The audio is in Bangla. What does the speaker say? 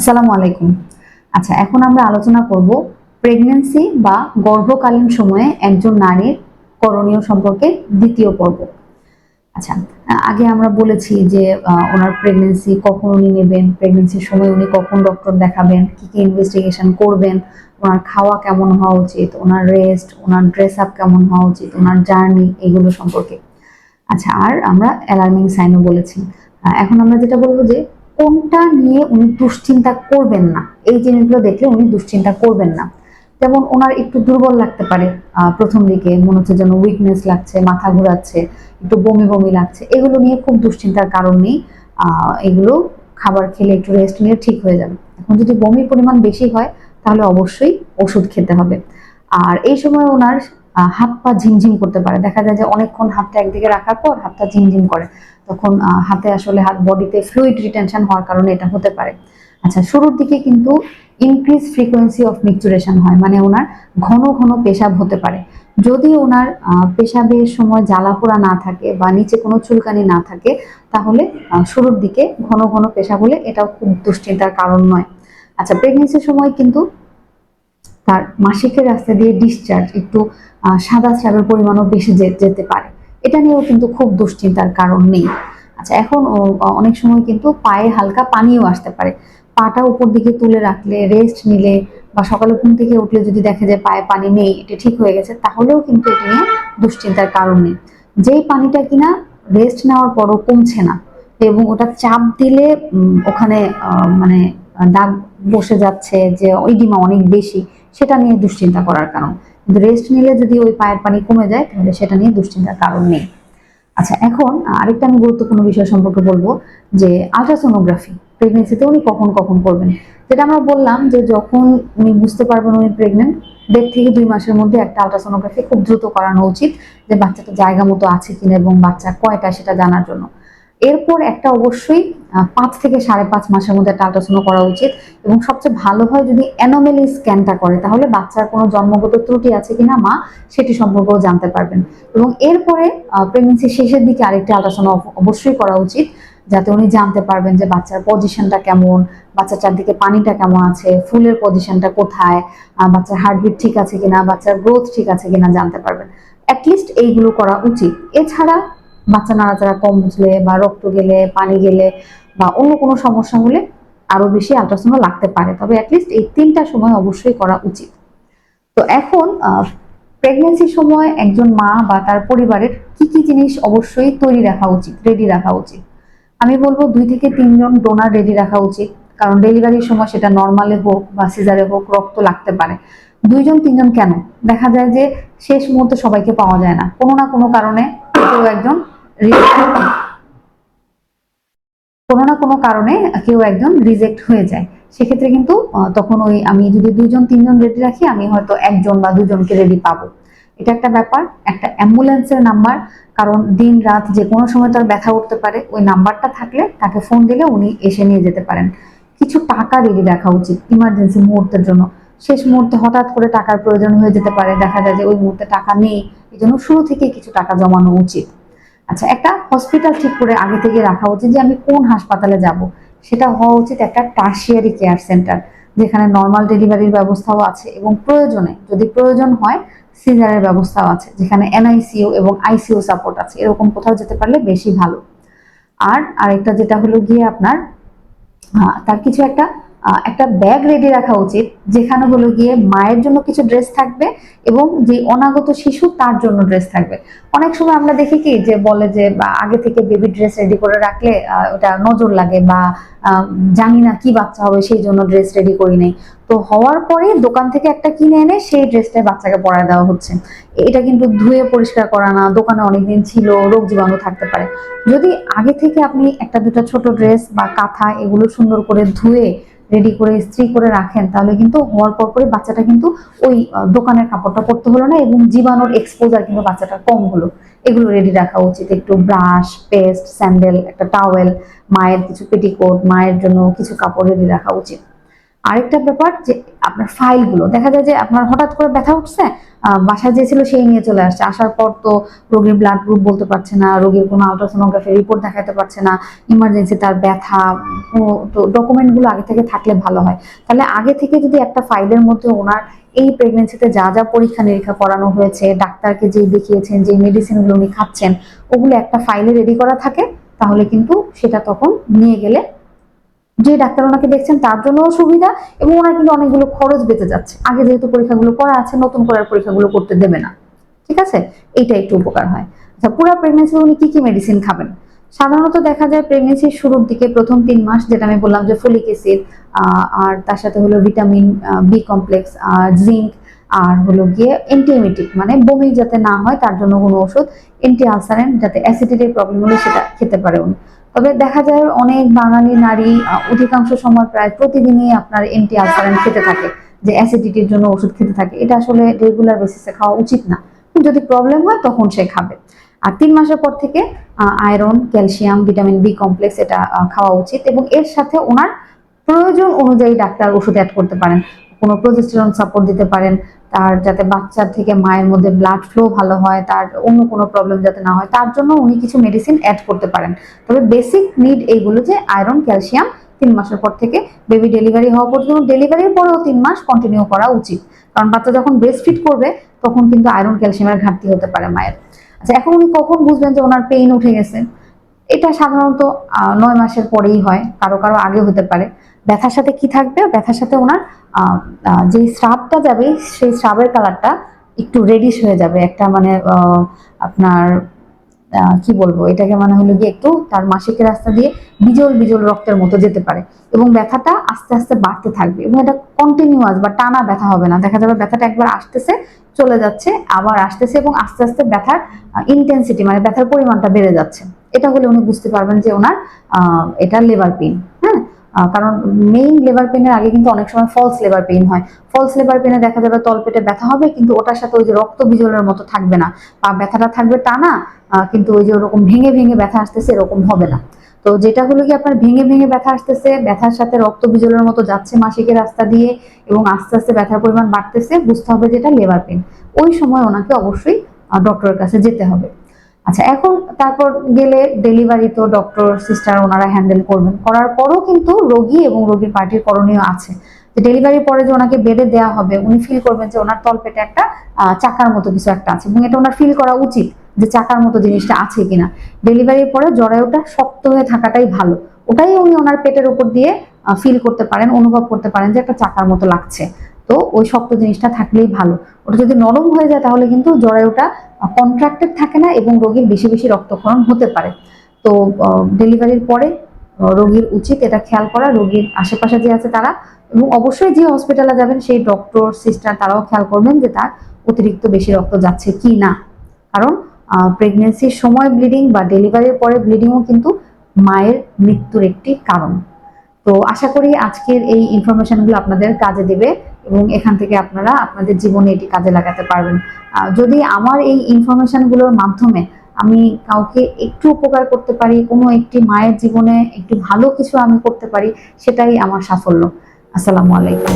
আসসালামু আলাইকুম। আচ্ছা এখন আমরা আলোচনা করব প্রেগন্যান্সি বা গর্ভকালীন সময়ে একজন নারীর করণীয় সম্পর্কে দ্বিতীয় পর্ব। আচ্ছা আগে আমরা বলেছি যে ওনার প্রেগন্যান্সি কখন উনি নেবেন প্রেগন্যান্সির সময় উনি কখন ডক্টর দেখাবেন, কি কি ইনভেস্টিগেশন করবেন, ওনার খাওয়া কেমন হওয়া উচিত, ওনার রেস্ট ওনার ড্রেস আপ কেমন হওয়া উচিত, ওনার জার্নি এগুলো সম্পর্কে। আচ্ছা আর আমরা অ্যালার্মিং সাইনও বলেছি। এখন আমরা যেটা বলব যে কোনটা নিয়ে উনি দুশ্চিন্তা করবেন না? এই জিনিসগুলো দেখলে উনি দুশ্চিন্তা করবেন না। যেমন ওনার একটু দুর্বল লাগতে পারে প্রথম দিকে। মনে হচ্ছে যেন উইকনেস লাগছে, মাথা ঘোরাচ্ছে, একটু বমি বমি লাগছে। এগুলো নিয়ে খুব দুশ্চিন্তার কারণ নেই। এগুলো খাবার খেলে একটু রেস্ট নিলে ঠিক হয়ে যাবে। এখন যদি বমির পরিমাণ বেশি হয়, তাহলে অবশ্যই ওষুধ খেতে হবে। আর এই সময় ওনার হাত পা ঝিমঝিম করতে পারে। দেখা যায় যে অনেকক্ষণ হাতটা একদিকে রাখার পর হাতটা ঝিমঝিম করে। তখন হাতে আসলে হাত বডিতে ফ্লুইড রিটেনশন হওয়ার কারণে এটা হতে পারে। আচ্ছা শুরুর দিকে কিন্তু ইনক্রিজ ফ্রিকোয়েন্সি অফ মিকচুরেশন হয় মানে ওনার ঘন ঘন পেশাব হতে পারে। যদি ওনার পেশাবের সময় জ্বালাপোড়া না থাকে বা নিচে কোনো চুলকানি না থাকে, তাহলে শুরুর দিকে ঘন ঘন পেশাব হলে এটাও খুব দুশ্চিন্তার কারণ নয়। আচ্ছা প্রেগনেন্সির সময় কিন্তু তার মাসিকের রাস্তা দিয়ে ডিসচার্জ একটু সাদা স্রাবের পরিমাণও বেশি যেতে পারে। এটা নিয়েও কিন্তু খুব দুশ্চিন্তার কারণ নেই। আচ্ছা এখন অনেক সময় কিন্তু পায়ে হালকা পানিও আসতে পারে। পাটা উপর দিকে তুলে রাখলে রেস্ট নিলে বা সকালে ঘুম থেকে উঠলে যদি দেখে যে পায়ে পানি নেই, এটা ঠিক হয়ে গেছে, তাহলেও কিন্তু এটা নিয়ে দুশ্চিন্তার কারণ নেই। যেই পানিটা কিনা রেস্ট নেওয়ার পরও কমছে না এবং ওটা চাপ দিলে ওখানে মানে দাগ বসে যাচ্ছে যে, ওই ডিমা অনেক বেশি, সেটা নিয়ে দুশ্চিন্তা করার কারণ। রেস্ট নিলে যদি ওই পায়ের পানি কমে যায়, তাহলে সেটা নিয়ে দুশ্চিন্তার কারণ নেই। আচ্ছা এখন আরেকটা আমি গুরুত্বপূর্ণ বিষয় সম্পর্কে বলব, যে আলট্রাসোনোগ্রাফি প্রেগনেন্সিতে উনি কখন কখন করবেন? যেটা আমরা বললাম যে যখন উনি বুঝতে পারবেন উনি প্রেগনেন্ট দেড় থেকে দুই মাসের মধ্যে একটা আলট্রাসোনোগ্রাফি খুব দ্রুত করানো উচিত, যে বাচ্চাটা জায়গা মতো আছে কিনা এবং বাচ্চা কয়টা সেটা জানার জন্য। এরপর একটা অবশ্যই পাঁচ থেকে সাড়ে পাঁচ মাসের মধ্যে একটা আলট্রাসোনো করা উচিত এবং সবচেয়ে ভালো হয় যদি অ্যানোমেলি স্ক্যানটা করে, তাহলে বাচ্চার কোনো জন্মগত ত্রুটি আছে কিনা মা সেটি সম্পর্কেও জানতে পারবেন। এবং এরপরে প্রেগনেন্সি শেষের দিকে আরেকটি আলট্রাসাউন্ড অবশ্যই করা উচিত যাতে উনি জানতে পারবেন যে বাচ্চার পজিশনটা কেমন, বাচ্চার চারদিকে পানিটা কেমন আছে, ফুলের পজিশনটা কোথায় বাচ্চার হার্টবিট ঠিক আছে কিনা, বাচ্চার গ্রোথ ঠিক আছে কিনা জানতে পারবেন। অ্যাটলিস্ট এইগুলো করা উচিত। এছাড়া বাচ্চা নাড়াচাড়া কম বুঝলে বা রক্ত গেলে, পানি গেলে বা অন্য কোনো সমস্যা হলে আরও বেশি আলট্রাসাউন্ড লাগতে পারে। তবে অ্যাটলিস্ট এই তিনটা সময় অবশ্যই করা উচিত। তো এখন প্রেগনেন্সির সময় একজন মা বা তার পরিবারের কি কি জিনিস অবশ্যই তৈরি রাখা উচিত রেডি রাখা উচিত? আমি বলব দুই থেকে তিনজন ডোনার রেডি রাখা উচিত। কারণ ডেলিভারির সময় সেটা নর্মালে হোক বা সিজারে হোক রক্ত লাগতে পারে। দুইজন, তিনজন কেন? দেখা যায় যে শেষ মুহূর্তে সবাইকে পাওয়া যায় না। কোনো না কোনো কারণে কেউ একজন কোনো না কোনো কারণে কেউ একজন রিজেক্ট হয়ে যায়। সেক্ষেত্রে কিন্তু তখন ওই আমি যদি দুজন তিনজন রেডি রাখি, আমি হয়তো একজন বা দুজনকে রেডি পাবো। এটা একটা ব্যাপার, একটা অ্যাম্বুলেন্সের নাম্বার, কারণ দিন রাত যে কোনো সময় তার ব্যথা উঠতে পারে, ওই নাম্বারটা থাকলে তাকে ফোন দিলে উনি এসে নিয়ে যেতে পারেন। কিছু টাকা রেডি রাখা উচিত ইমার্জেন্সি মুহূর্তের জন্য। শেষ মুহূর্তে হঠাৎ করে টাকার প্রয়োজন হয়ে যেতে পারে, দেখা যায় যে ওই মুহূর্তে টাকা নেই এই জন্য শুরু থেকে কিছু টাকা জমানো উচিত। আচ্ছা একটা হসপিটাল ঠিক করে আগে থেকে রাখা উচিত যে আমি কোন হাসপাতালে যাব। সেটা হওয়া উচিত একটা টার্সিয়ারি কেয়ার সেন্টার যেখানে নর্মাল ডেলিভারির ব্যবস্থাও আছে এবং প্রয়োজনে, যদি প্রয়োজন হয় সিজারের ব্যবস্থাও আছে, যেখানে এনআইসিইউ এবং আইসিইউ সাপোর্ট আছে। এরকম কোথাও যেতে পারলে বেশি ভালো। আর আরেকটা যেটা হলো গিয়ে আপনার তার কিছু একটা একটা ব্যাগ রেডি রাখা উচিত, যেখানে হলো গিয়ে মায়ের জন্য কিছু ড্রেস থাকবে এবং যে অনাগত শিশু তার জন্য ড্রেস থাকবে। অনেক সময় আমরা দেখি কি যে বলে যে আগে থেকে বেবি ড্রেস রেডি করে রাখলে ওটা নজর লাগে বা জানি না কি বাচ্চা হবে, সেই জন্য ড্রেস রেডি করি নেই। তো হওয়ার পরে দোকান থেকে একটা কিনে এনে সেই ড্রেসটাই বাচ্চাকে পরায় দেওয়া হচ্ছে। এটা কিন্তু ধুয়ে পরিষ্কার করা না, দোকানে অনেকদিন ছিল, রোগ জীবাণু থাকতে পারে। যদি আগে থেকে আপনি একটা দুটো ছোট ড্রেস বা কাঁথা এগুলো সুন্দর করে ধুয়ে রেডি করে, ইস্ত্রি করে রাখেন, তাহলে কিন্তু হওয়ার পর পরে বাচ্চাটা কিন্তু ওই দোকানের কাপড়টা পরতে হলো না এবং জীবাণুর এক্সপোজার কিন্তু বাচ্চাটা কম হলো। এগুলো রেডি রাখা উচিত। একটু ব্রাশ পেস্ট স্যান্ডেল একটা টাওয়েল মায়ের কিছু পেটিকোট মায়ের জন্য কিছু কাপড় রেডি রাখা উচিত। আরেকটা ব্যাপার যে আপনার ফাইলগুলো, দেখা যায় যে আপনার হঠাৎ করে ব্যথা উঠছে বাসায় যে ছিল সেই নিয়ে চলে আসছে। আসার পর তো রোগীর ব্লাড গ্রুপ বলতে পারছে না, রোগীর কোনো আলট্রাসোনোগ্রাফি রিপোর্ট দেখাতে পারছে না ইমার্জেন্সি তার ব্যথা তো ডকুমেন্টগুলো আগে থেকে থাকলে ভালো হয়। তাহলে আগে থেকে যদি একটা ফাইলের মধ্যে ওনার এই প্রেগনেন্সিতে যা যা পরীক্ষা নিরীক্ষা করানো হয়েছে, ডাক্তারকে যে দেখিয়েছেন যে মেডিসিনগুলো উনি খাচ্ছেন, ওগুলো একটা ফাইলে রেডি করা থাকে, তাহলে কিন্তু সেটা তখন নিয়ে গেলে যে ডাক্তার ওনাকে দেখছেন, তার জন্যও সুবিধা এবং ওনার কিন্তু অনেকগুলো খরচ বেঁচে যাচ্ছে। আগে যেহেতু পরীক্ষাগুলো করা আছে, নতুন করে আর পরীক্ষাগুলো করতে দেবে না। ঠিক আছে? এইটা একটু উপকার হয়। আচ্ছা পুরো প্রেগনেন্সি উনি কি কি মেডিসিন খাবেন? সাধারণত দেখা যায় প্রেগনেন্সির শুরুর দিকে প্রথম তিন মাস, যেটা আমি বললাম যে ফলিক অ্যাসিড আর তার সাথে হলো ভিটামিন বি কমপ্লেক্স আর জিঙ্ক আর হলো গিয়ে অ্যান্টিএমেটিক মানে বমি যাতে না হয়, তার জন্য কোনো ওষুধ অ্যান্টি আলসারেন্ট যাতে অ্যাসিডিটির প্রবলেম হলে সেটা খেতে পারে উনি। তবে দেখা যায় অনেক বাঙালি নারী অধিকাংশ সময় প্রায় প্রতিদিনই আপনার অ্যান্টি আলসারেন্ট খেতে থাকে, যে অ্যাসিডিটির জন্য ওষুধ খেতে থাকে। এটা আসলে রেগুলার বেসিসে খাওয়া উচিত না। যদি প্রবলেম হয়, তখন সে খাবে। আর তিন মাসের পর থেকে iron calcium vitamin B complex এটা খাওয়া উচিত এবং এর সাথে ওনার প্রয়োজন অনুযায়ী ডাক্তার ওষুধ অ্যাড করতে পারেন। কোনো প্রজেস্টেরন সাপোর্ট দিতে পারেন তার যাতে বাচ্চার থেকে মায়ের মধ্যে ব্লাড ফ্লো ভালো হয়, তার অন্য কোনো প্রবলেম যাতে না হয়, তার জন্য উনি কিছু মেডিসিন অ্যাড করতে পারেন। তবে বেসিক নিড এইগুলো যে আয়রন ক্যালসিয়াম তিন মাসের পর থেকে বেবি ডেলিভারি হওয়া পর্যন্ত ডেলিভারির পরেও তিন মাস কন্টিনিউ করা উচিত। কারণ বাচ্চা যখন ব্রেস্ট ফিট করবে, তখন কিন্তু আয়রন ক্যালসিয়ামের ঘাটতি হতে পারে মায়ের। আচ্ছা এখন উনি কখন বুঝবেন যে ওনার পেইন উঠে গেছে? এটা সাধারণত নয় মাসের পরেই হয়, কারও কারও আগে হতে পারে। ব্যথার সাথে কি থাকবে? ব্যথার সাথে ওনার যেই স্রাবটা যাবে সেই স্রাবের কালারটা একটু রেডিশ হয়ে যাবে। একটা মানে আপনার কি বলব? এটাকে মানে হলো গিয়ে একটু তার মাসিকের রাস্তা দিয়ে বিজল বিজল রক্তের মতো যেতে পারে। এবং ব্যথাটা আস্তে আস্তে বাড়তে থাকবে। এবং এটা কন্টিনিউয়াস বা টানা ব্যথা হবে না। দেখা যাবে ব্যথাটা একবার আসতেছে চলে যাচ্ছে আবার আসতেছে এবং আস্তে আস্তে ব্যথার ইন্টেন্সিটি মানে ব্যথার পরিমাণটা বেড়ে যাচ্ছে। এটা হলে উনি বুঝতে পারবেন যে ওনার এটা লেবার আহ, কারণ মেইন লেবার পেনের আগে কিন্তু অনেক সময় ফলস লেবার পেন হয়। ফলস লেবার পেনে দেখা যাবে তলপেটে ব্যথা হবে, কিন্তু ওটার সাথে ওই যে রক্ত বিজলের মতো থাকবে না। বা ব্যথাটা থাকবে টানা কিন্তু ওই যে ওরকম ভেঙে ভেঙে ব্যথা আসতেছে এরকম হবে না। তো যেটা হলো কি, আপনার ভেঙে ভেঙে ব্যথা আসতেছে, ব্যথার সাথে রক্ত বিজলের মতো যাচ্ছে মাসিকের রাস্তা দিয়ে এবং আস্তে আস্তে ব্যথার পরিমাণ বাড়তেছে, বুঝতে হবে যেটা লেবার পেন ওই সময় ওনাকে অবশ্যই ডক্টরের কাছে যেতে হবে। আচ্ছা এখন তারপর গেলে ডেলিভারি তো ডক্টর সিস্টার ওনারা হ্যান্ডেল করবেন। করার পরও কিন্তু রোগী এবং রোগীর পার্টির করণীয় আছে। যে ডেলিভারির পরে যে ওনাকে বেডে দেওয়া হবে, উনি ফিল করবেন যে ওনার তলপেটে একটা চাকার মতো কিছু একটা আছে এবং এটা ওনার ফিল করা উচিত যে চাকার মতো জিনিসটা আছে কিনা। ডেলিভারির পরে জরায়ুটা শক্ত হয়ে থাকাটাই ভালো। ওটাই উনি ওনার পেটের উপর দিয়ে ফিল করতে পারেন, অনুভব করতে পারেন যে একটা চাকার মতো লাগছে। তো ওই শক্ত জিনিসটা থাকলেই ভালো। ওটা যদি নরম হয়ে যায় তাহলে কিন্তু জরায়ুটা কন্ট্রাক্টেড থাকে না এবং রোগীর বেশি বেশি রক্তক্ষরণ হতে পারে। তো ডেলিভারির পরে রোগীর উচিত এটা খেয়াল করা, রোগীর আশেপাশে যে আছে তারা এবং অবশ্যই যে হসপিটালে যাবেন সেই ডক্টর সিস্টার তারাও খেয়াল করবেন যে তার অতিরিক্ত বেশি রক্ত যাচ্ছে কি না। কারণ প্রেগনেন্সির সময় ব্লিডিং বা ডেলিভারির পরে ব্লিডিংও কিন্তু মায়ের মৃত্যুর একটি কারণ। তো আশা করি আজকের এই ইনফরমেশনগুলো আপনাদের কাজে দেবে। এবং এখান থেকে আপনারা আপনাদের জীবনে এটি কাজে লাগাতে পারবেন। যদি আমার এই ইনফরমেশনগুলোর মাধ্যমে আমি কাউকে একটু উপকার করতে পারি, কোনো একটি মায়ের জীবনে একটু ভালো কিছু আমি করতে পারি, সেটাই আমার সাফল্য। আসসালামু আলাইকুম।